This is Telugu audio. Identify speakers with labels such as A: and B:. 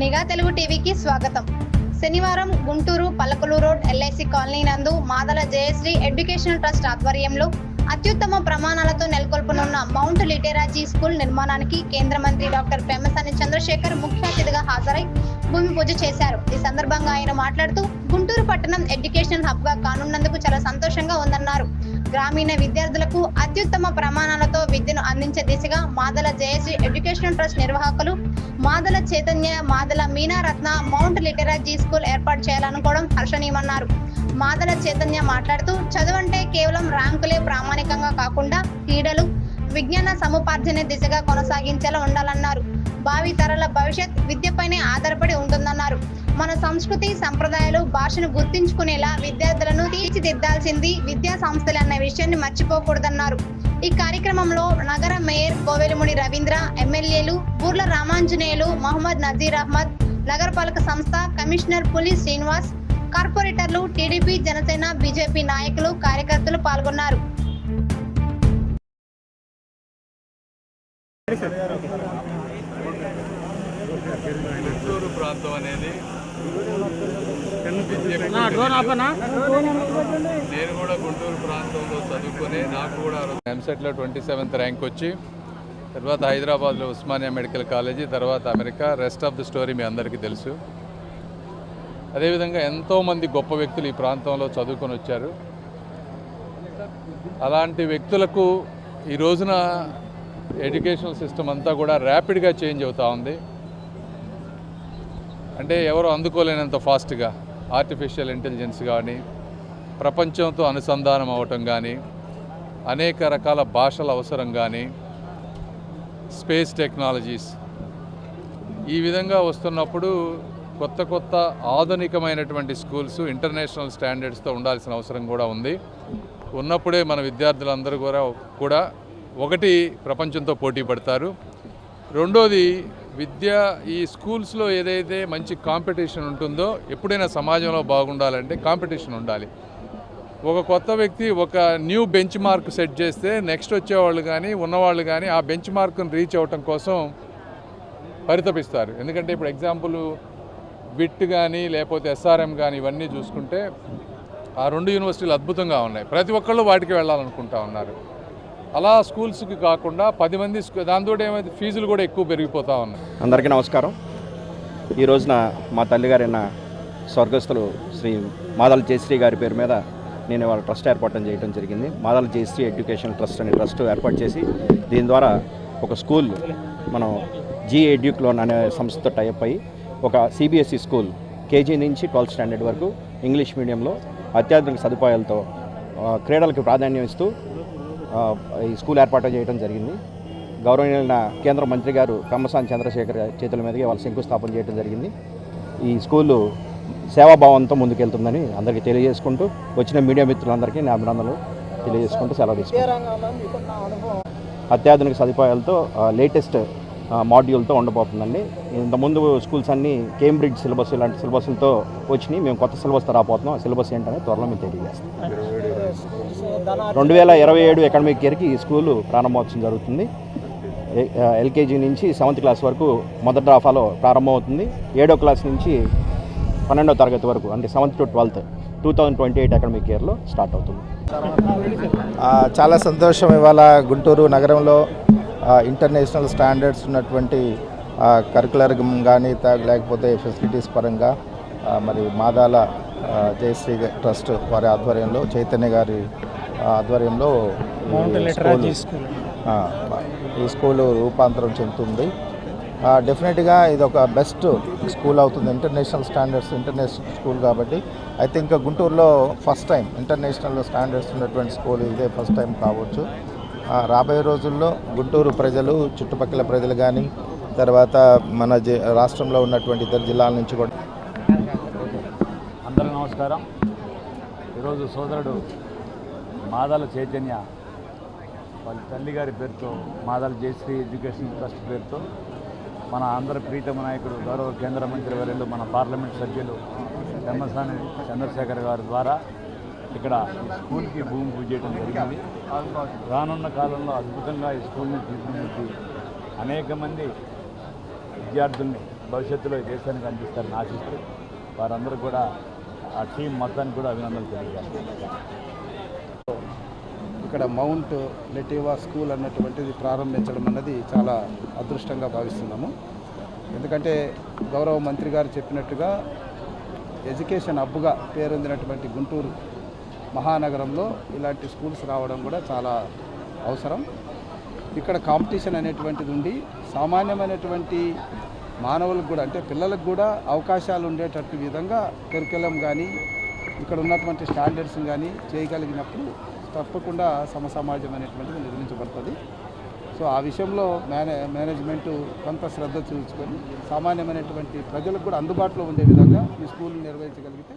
A: నిఘా తెలుగు టీవీకి స్వాగతం. శనివారం గుంటూరు పలకలు రోడ్ ఎల్ఐసి కాలనీ నందు మాదల జయశ్రీ ఎడ్యుకేషనల్ ట్రస్ట్ ఆధ్వర్యంలో అత్యుత్తమ ప్రమాణాలతో నెలకొల్పనున్న మౌంట్ లిటెరాజీ స్కూల్ నిర్మాణానికి కేంద్ర మంత్రి డాక్టర్ పెమ్మసాని చంద్రశేఖర్ ముఖ్య అతిథిగా హాజరై భూమి పూజ చేశారు. ఈ సందర్భంగా ఆయన మాట్లాడుతూ గుంటూరు పట్టణం ఎడ్యుకేషన్ హబ్గా కానున్నందుకు చాలా సంతోషంగా ఉందన్నారు. గ్రామీణ విద్యార్థులకు అత్యుత్తమ ప్రమాణాలతో విద్యను అందించే దిశగా మాదల జయశ్రీ ఎడ్యుకేషనల్ ట్రస్ట్ నిర్వాహకులు Madala Chaitanya Madala Meenaratna mount Litera Zee school ఏర్పాటు చేయాలనుకోవడం హర్షణీయమన్నారు. మాదల చైతన్య మాట్లాడుతూ చదువంటే కేవలం ర్యాంకులే ప్రామాణికంగా కాకుండా క్రీడలు విజ్ఞాన సముపార్జన దిశగా కొనసాగించేలా ఉండాలన్నారు. భావి తరాల భవిష్యత్ విద్యపైనే ఆధారపడి ఉంటుందన్నారు. మన సంస్కృతి సంప్రదాయాలు భాషను గుర్తించుకునేలా విద్యార్థులను తీర్చిదిద్దాల్సింది విద్యా సంస్థలు అన్న విషయాన్ని మర్చిపోకూడదన్నారు. ఈ కార్యక్రమంలో నగర మేయర్ కోవెలముడి రవీంద్ర ఎమ్మెల్యేలు బూర్ల రామాంజనేయులు మహమ్మద్ నజీర్ అహ్మద్ నగరపాలక సంస్థ కమిషనర్ పులి శ్రీనివాస్ కార్పొరేటర్లు టీడీపీ జనసేన బీజేపీ నాయకులు కార్యకర్తలు పాల్గొన్నారు.
B: గుంటూరు ప్రాంతం అనేది నేను కూడా గుంటూరు ప్రాంతంలో చదువుకొని నాకు కూడా ఎంసెట్లో ట్వంటీ సెవెంత్ ర్యాంక్ వచ్చి తర్వాత హైదరాబాద్లో ఉస్మానియా మెడికల్ కాలేజీ తర్వాత America rest of the story మీ అందరికీ తెలుసు. అదేవిధంగా ఎంతోమంది గొప్ప వ్యక్తులు ఈ ప్రాంతంలో చదువుకొని వచ్చారు. అలాంటి వ్యక్తులకు ఈ రోజున ఎడ్యుకేషనల్ సిస్టమ్ అంతా కూడా ర్యాపిడ్గా చేంజ్ అవుతూ ఉంది. అంటే ఎవరు అందుకోలేనంత ఫాస్ట్గా ఆర్టిఫిషియల్ ఇంటెలిజెన్స్ కానీ ప్రపంచంతో అనుసంధానం అవ్వటం కానీ అనేక రకాల భాషల అవసరం కానీ స్పేస్ టెక్నాలజీస్. ఈ విధంగా వస్తున్నప్పుడు కొత్త కొత్త ఆధునికమైనటువంటి స్కూల్స్ ఇంటర్నేషనల్ స్టాండర్డ్స్తో ఉండాల్సిన అవసరం కూడా ఉంది. ఉన్నప్పుడే మన విద్యార్థులందరూ కూడా కూడా ఒకటి ప్రపంచంతో పోటీ పడతారు. రెండోది విద్య ఈ స్కూల్స్లో ఏదైతే మంచి కాంపిటీషన్ ఉంటుందో ఎప్పుడైనా సమాజంలో బాగుండాలంటే కాంపిటీషన్ ఉండాలి. ఒక కొత్త వ్యక్తి ఒక న్యూ బెంచ్ మార్క్ సెట్ చేస్తే నెక్స్ట్ వచ్చేవాళ్ళు కానీ ఉన్నవాళ్ళు కానీ ఆ బెంచ్ మార్క్ను రీచ్ అవ్వటం కోసం పరితపిస్తారు. ఎందుకంటే ఇప్పుడు ఎగ్జాంపుల్ విట్ కానీ లేకపోతే ఎస్ఆర్ఎం కానీ ఇవన్నీ చూసుకుంటే ఆ రెండు యూనివర్సిటీలు అద్భుతంగా ఉన్నాయి. ప్రతి ఒక్కళ్ళు వాటికి వెళ్ళాలనుకుంటా ఉన్నారు. అలా స్కూల్స్కి కాకుండా పది మంది దాంతో ఏమైతే ఫీజులు కూడా ఎక్కువ పెరిగిపోతూ ఉన్నాయి.
C: అందరికీ నమస్కారం. ఈ రోజున మా తల్లిగారైన స్వర్గస్థులు శ్రీ మాదాల జయశ్రీ గారి పేరు మీద నేను వాళ్ళ ట్రస్ట్ ఏర్పాటు చేయడం జరిగింది. మాదాల జయశ్రీ ఎడ్యుకేషన్ ట్రస్ట్ అనే ట్రస్ట్ ఏర్పాటు చేసి దీని ద్వారా ఒక స్కూల్ మనం జీ ఎడ్యుక్లోన్ అనే సంస్థతో టైప్ అయ్యి ఒక సిబిఎస్ఈ స్కూల్ కేజీ నుంచి ట్వెల్త్ స్టాండర్డ్ వరకు ఇంగ్లీష్ మీడియంలో అత్యాధునిక సదుపాయాలతో క్రీడలకు ప్రాధాన్యం ఇస్తూ ఈ స్కూల్ ఏర్పాటు చేయడం జరిగింది. గౌరవనీయులైన కేంద్ర మంత్రి గారు కమ్మసాని చంద్రశేఖర్ చేతుల మీదుగా వాళ్ళు శంకుస్థాపన చేయడం జరిగింది. ఈ స్కూలు సేవాభావంతో ముందుకెళ్తుందని అందరికీ తెలియజేసుకుంటూ వచ్చిన మీడియా మిత్రులందరికీ నా అభినందనలు తెలియజేసుకుంటూ సెలవు తీసుకుంటాను అత్యాధునిక సదుపాయాలతో లేటెస్ట్ మాడ్యూల్తో ఉండబోతుందండి. ఇంతకుముందు స్కూల్స్ అన్నీ కేంబ్రిడ్జ్ సిలబస్ ఇలాంటి సిలబస్లతో వచ్చినాయి. మేము కొత్త సిలబస్తో రాబోతున్నాం. ఆ సిలబస్ ఏంటనే త్వరలో మేము తెలియజేస్తాం. రెండు వేల ఇరవై ఏడు అకాడమిక్ ఇయర్కి ఈ స్కూలు ప్రారంభోత్సవం జరుగుతుంది. ఎల్కేజీ నుంచి సెవెంత్ క్లాస్ వరకు మొదటి డ్రాఫాలో ప్రారంభమవుతుంది. ఏడో క్లాస్ నుంచి పన్నెండో తరగతి వరకు అంటే seventh to twelfth two thousand twenty eight academic ఇయర్లో స్టార్ట్ అవుతుంది.
D: చాలా సంతోషం ఇవాళ గుంటూరు నగరంలో ఇంటర్నేషనల్ స్టాండర్డ్స్ ఉన్నటువంటి కరికులర్ కానీ లేకపోతే ఫెసిలిటీస్ పరంగా మరి మాదాల జయశ్రీ ట్రస్ట్ వారి ఆధ్వర్యంలో చైతన్య గారి ఆధ్వర్యంలో ఈ స్కూలు- రూపాంతరం చెందుతుంది. డెఫినెట్గా ఇది ఒక బెస్ట్ స్కూల్ అవుతుంది. ఇంటర్నేషనల్ స్టాండర్డ్స్ ఇంటర్నేషనల్ స్కూల్ కాబట్టి. ఐ థింక్ గుంటూరులో ఫస్ట్ టైం ఇంటర్నేషనల్ స్టాండర్డ్స్ ఉన్నటువంటి స్కూల్ ఇదే ఫస్ట్ టైం కావచ్చు. రాబోయే రోజుల్లో గుంటూరు ప్రజలు చుట్టుపక్కల ప్రజలు కానీ తర్వాత మన జి- రాష్ట్రంలో ఉన్నటువంటి ఇతర జిల్లాల నుంచి కూడా
E: నమస్కారం. ఈరోజు సోదరుడు మాదాల చైతన్య వాళ్ళ తల్లిగారి పేరుతో మాదాల జయశ్రీ ఎడ్యుకేషన్ ట్రస్ట్ పేరుతో మన ఆంధ్ర ప్రీతమ నాయకుడు గౌరవ కేంద్ర మంత్రి వర్యులు మన పార్లమెంట్ సభ్యులు పెమ్మసాని చంద్రశేఖర్ గారి ద్వారా ఇక్కడ ఈ స్కూల్కి భూమి పూజ చేయడం జరిగింది. రానున్న కాలంలో అద్భుతంగా ఈ స్కూల్ని తీర్చిదిద్ది అనేక మంది విద్యార్థుల్ని భవిష్యత్తులో దేశానికి అందిస్తారని ఆశిస్తూ వారందరూ కూడా ఆ టీం మొత్తానికి కూడా అభినందనలు తెలియజేస్తాను
F: ఇక్కడ మౌంట్ లెటివా స్కూల్ అన్నటువంటిది ప్రారంభించడం అన్నది చాలా అదృష్టంగా భావిస్తున్నాము. ఎందుకంటే గౌరవ మంత్రి గారు చెప్పినట్టుగా ఎడ్యుకేషన్ హబ్గా పేరొందినటువంటి గుంటూరు మహానగరంలో ఇలాంటి స్కూల్స్ రావడం కూడా చాలా అవసరం. ఇక్కడ కాంపిటీషన్ అనేటువంటిది ఉండి సామాన్యమైనటువంటి మానవులకు కూడా అంటే పిల్లలకు కూడా అవకాశాలు ఉండేటట్టు విధంగా కరికులం కానీ ఇక్కడ ఉన్నటువంటి స్టాండర్డ్స్ కానీ చేయగలిగినప్పుడు తప్పకుండా సమసమాజం అనేటువంటిది నిర్మించబడుతుంది. సో ఆ విషయంలో మేనే మేనేజ్మెంట్ కొంత శ్రద్ధ చూసుకొని సామాన్యమైనటువంటి ప్రజలకు కూడా అందుబాటులో ఉండే విధంగా ఈ స్కూల్ నిర్వహించగలిగితే